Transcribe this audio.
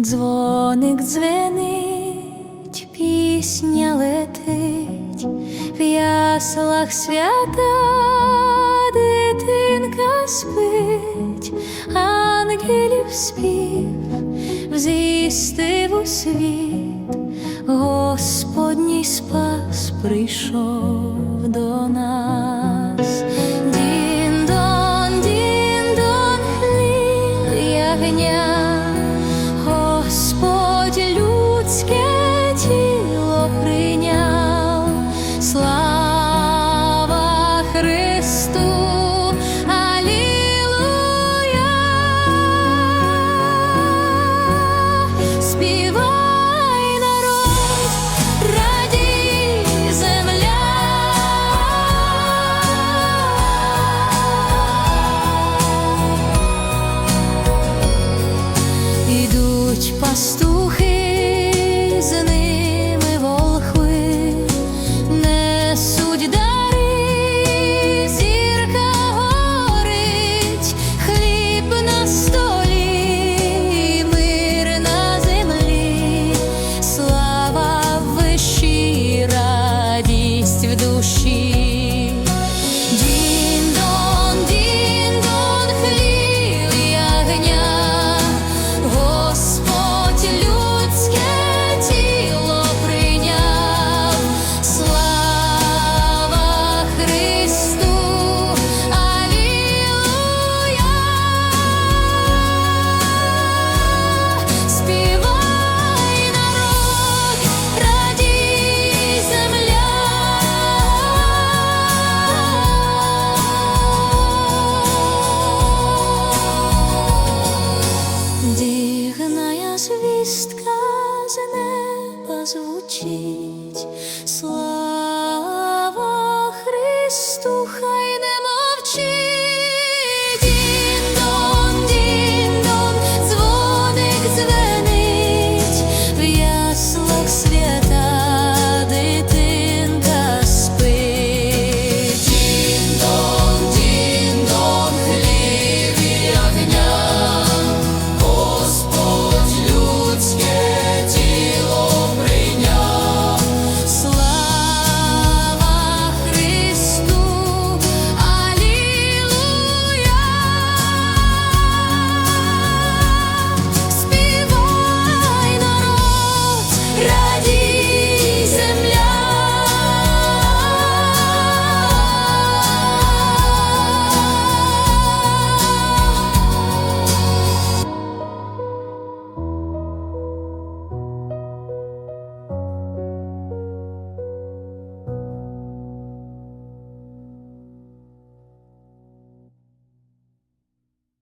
Дзвоник дзвенить, пісня летить, в яслах свята дитинка спить, ангелів спів взістив у світ, Господній спас прийшов до нас. Дін-дон, дін-дон, ягня, estou. звучить, слава